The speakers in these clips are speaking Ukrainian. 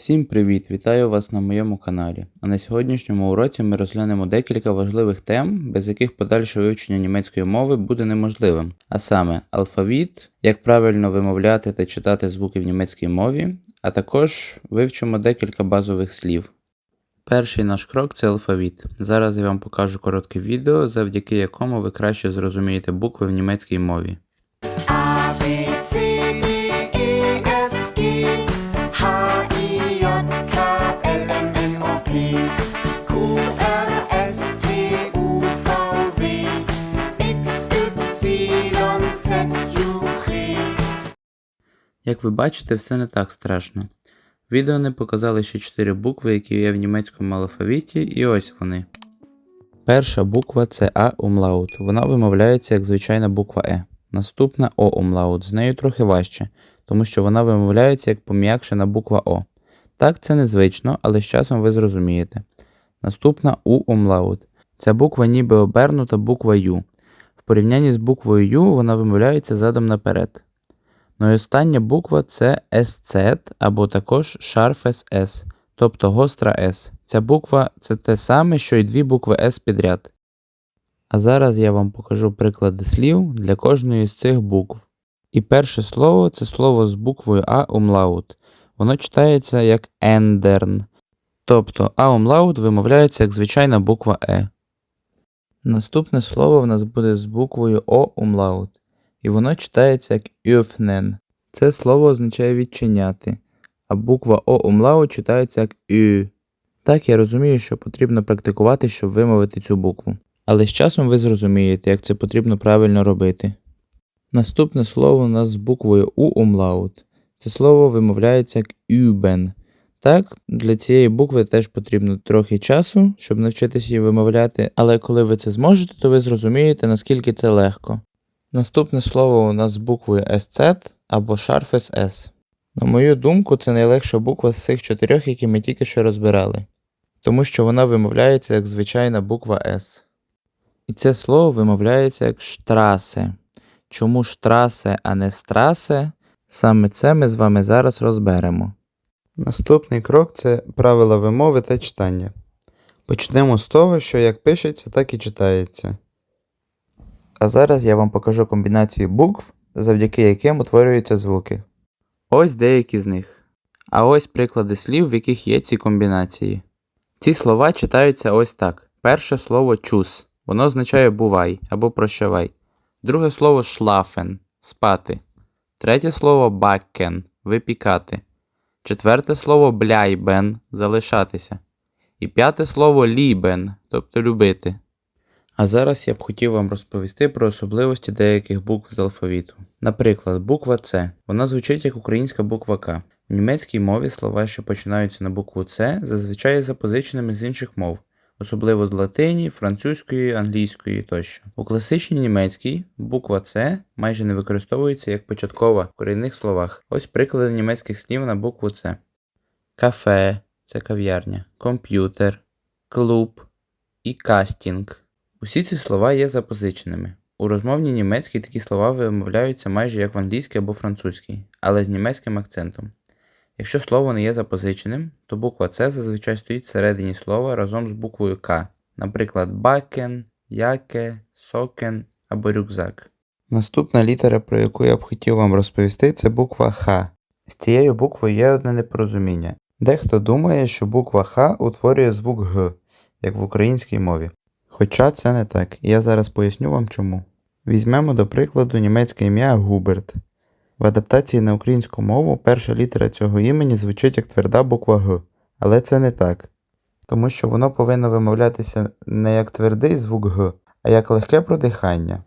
Всім привіт! Вітаю вас на моєму каналі. А на сьогоднішньому уроці ми розглянемо декілька важливих тем, без яких подальше вивчення німецької мови буде неможливим. А саме алфавіт, як правильно вимовляти та читати звуки в німецькій мові, а також вивчимо декілька базових слів. Перший наш крок це алфавіт. Зараз я вам покажу коротке відео, завдяки якому ви краще зрозумієте букви в німецькій мові. Як ви бачите, все не так страшно. Відео не показали ще 4 букви, які є в німецькому алфавіті, і ось вони. Перша буква це А умлаут. Вона вимовляється як звичайна буква Е. Наступна О умлаут. З нею трохи важче, тому що вона вимовляється як пом'якшена буква О. Так, це незвично, але з часом ви зрозумієте. Наступна У умлаут. Ця буква ніби обернута буква Ю. В порівнянні з буквою Ю вона вимовляється задом наперед. Ну і остання буква це SZ або також шарф SS, тобто гостра S. Ця буква це те саме, що й дві букви S підряд. А зараз я вам покажу приклади слів для кожної з цих букв. І перше слово це слово з буквою А умлаут. Воно читається як ендерн. Тобто А умлаут вимовляється як звичайна буква Е. Наступне слово в нас буде з буквою О умлаут і воно читається як «öffnen». Це слово означає відчиняти, а буква О умлау читається як «ü». Так, я розумію, що потрібно практикувати, щоб вимовити цю букву. Але з часом ви зрозумієте, як це потрібно правильно робити. Наступне слово у нас з буквою У умлаут. Це слово вимовляється як «üben». Так, для цієї букви теж потрібно трохи часу, щоб навчитися її вимовляти, але коли ви це зможете, то ви зрозумієте, наскільки це легко. Наступне слово у нас з буквою SZ або шарф SS. На мою думку, це найлегша буква з цих чотирьох, які ми тільки що розбирали, тому що вона вимовляється як звичайна буква S. І це слово вимовляється як штрасе. Чому штрасе, а не страсе? Саме це ми з вами зараз розберемо. Наступний крок це правила вимови та читання. Почнемо з того, що як пишеться, так і читається. А зараз я вам покажу комбінації букв, завдяки яким утворюються звуки. Ось деякі з них. А ось приклади слів, в яких є ці комбінації. Ці слова читаються ось так. Перше слово чус. Воно означає бувай або прощавай. Друге слово шлафен спати. Третє слово баккен випікати. Четверте слово бляйбен залишатися. І п'яте слово лібен, тобто любити. А зараз я б хотів вам розповісти про особливості деяких букв з алфавіту. Наприклад, буква С. Вона звучить як українська буква К. В німецькій мові слова, що починаються на букву С, зазвичай запозиченими з інших мов, особливо з латині, французької, англійської тощо. У класичній німецькій буква С майже не використовується як початкова в корінних словах. Ось приклади німецьких слів на букву С. Кафе це кав'ярня, комп'ютер, клуб і кастінг. Усі ці слова є запозиченими. У розмовній німецькій такі слова вимовляються майже як в англійській або французькій, але з німецьким акцентом. Якщо слово не є запозиченим, то буква С зазвичай стоїть всередині слова разом з буквою К, наприклад, бакен, яке, сокен або рюкзак. Наступна літера, про яку я б хотів вам розповісти, це буква Х. З цією буквою є одне непорозуміння. Дехто думає, що буква Х утворює звук Г, як в українській мові. Хоча це не так, і я зараз поясню вам чому. Візьмемо до прикладу німецьке ім'я Губерт. В адаптації на українську мову перша літера цього імені звучить як тверда буква Г, але це не так. Тому що воно повинно вимовлятися не як твердий звук Г, а як легке продихання.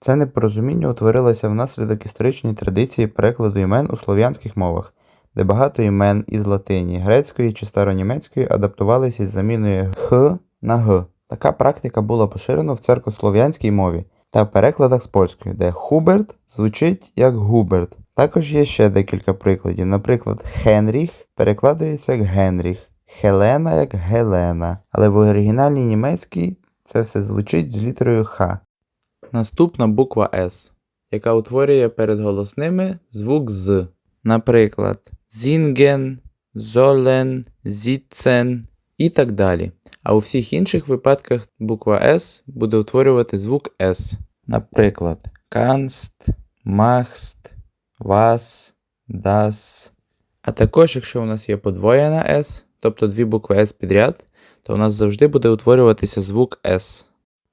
Це непорозуміння утворилося внаслідок історичної традиції перекладу імен у слов'янських мовах, де багато імен із латині, грецької чи старонімецької адаптувалися із заміною Х на Г. Така практика була поширена в церкослов'янській мові та в перекладах з польської, де Хуберт звучить як Губерт. Також є ще декілька прикладів. Наприклад, Хенріх перекладається як Генріх, Хелена як Гелена. Але в оригінальній німецькій це все звучить з літерою Х. Наступна буква С, яка утворює перед голосними звук з. Наприклад, Зінген, sollen, sitzen і так далі. А у всіх інших випадках буква S буде утворювати звук S. Наприклад, kannst, machst, was, das. А також, якщо у нас є подвоєна S, тобто дві букви S підряд, то у нас завжди буде утворюватися звук S.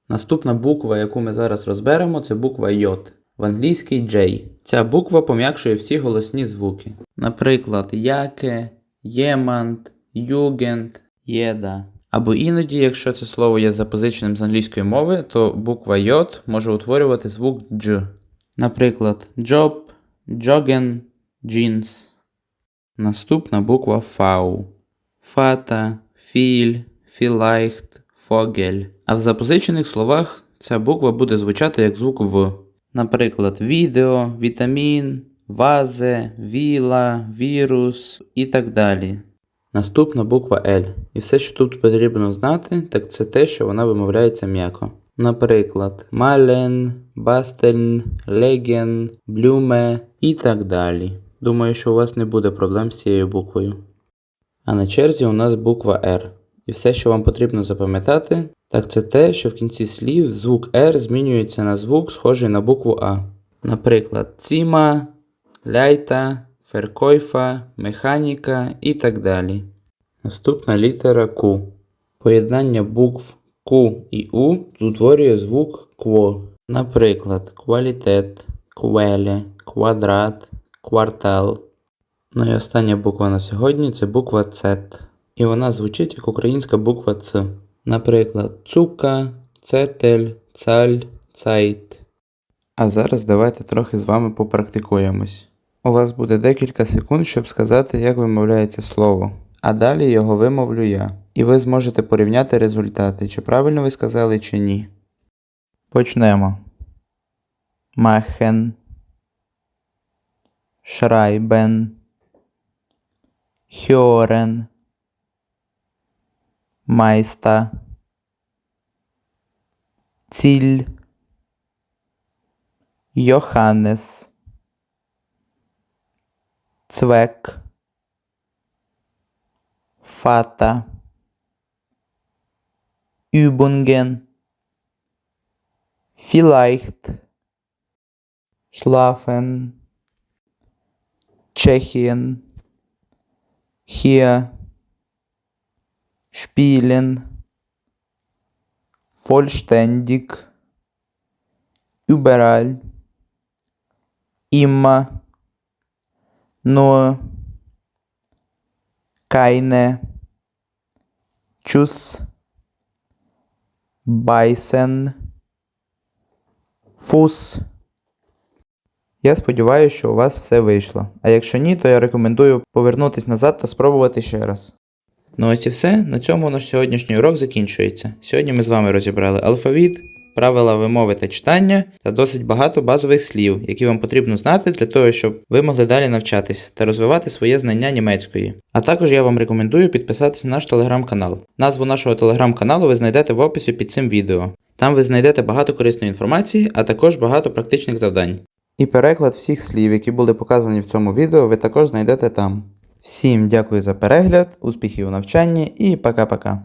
Наступна буква, яку ми зараз розберемо, це буква J. В англійській J. Ця буква пом'якшує всі голосні звуки. Наприклад, яке, ємант, югент, єда. Або іноді, якщо це слово є запозиченим з англійської мови, то буква J може утворювати звук Дж. Наприклад, job, joggen, jeans. Наступна буква Фау. Фата, філь, філайхт, фогель. А в запозичених словах ця буква буде звучати як звук В. Наприклад, відео, вітамін, вазе, віла, вірус і так далі. Наступна буква L. І все, що тут потрібно знати, так це те, що вона вимовляється м'яко. Наприклад, мален, бастельн, леген, блюме і так далі. Думаю, що у вас не буде проблем з цією буквою. А на черзі у нас буква R. І все, що вам потрібно запам'ятати, так це те, що в кінці слів звук R змінюється на звук, схожий на букву А. Наприклад, ціма, ляйта, феркойфа, механіка і так далі. Наступна літера Q. Поєднання букв Q і У утворює звук кво. Наприклад, квалітет, квеле, квадрат, квартал. Ну і остання буква на сьогодні це буква Цет. І вона звучить як українська буква Ц. Наприклад, цука, цетель, цаль, цайт. А зараз давайте трохи з вами попрактикуємось. У вас буде декілька секунд, щоб сказати, як вимовляється слово. А далі його вимовлю я. І ви зможете порівняти результати, чи правильно ви сказали, чи ні. Почнемо. Махен. Schreiben, hören, Meister, Ziel, Johannes, Zweck, Vater, Übungen, vielleicht, schlafen, Tschechien, hier, spielen, vollständig, überall, immer, nur, keine, tschüss, beißen, Fuß. Я сподіваюся, що у вас все вийшло. А якщо ні, то я рекомендую повернутися назад та спробувати ще раз. Ну ось і все. На цьому наш сьогоднішній урок закінчується. Сьогодні ми з вами розібрали алфавіт, правила вимови та читання та досить багато базових слів, які вам потрібно знати для того, щоб ви могли далі навчатись та розвивати своє знання німецької. А також я вам рекомендую підписатися на наш телеграм-канал. Назву нашого телеграм-каналу ви знайдете в описі під цим відео. Там ви знайдете багато корисної інформації, а також багато практичних завдань. І переклад всіх слів, які були показані в цьому відео, ви також знайдете там. Всім дякую за перегляд, успіхів у навчанні і пока-пока.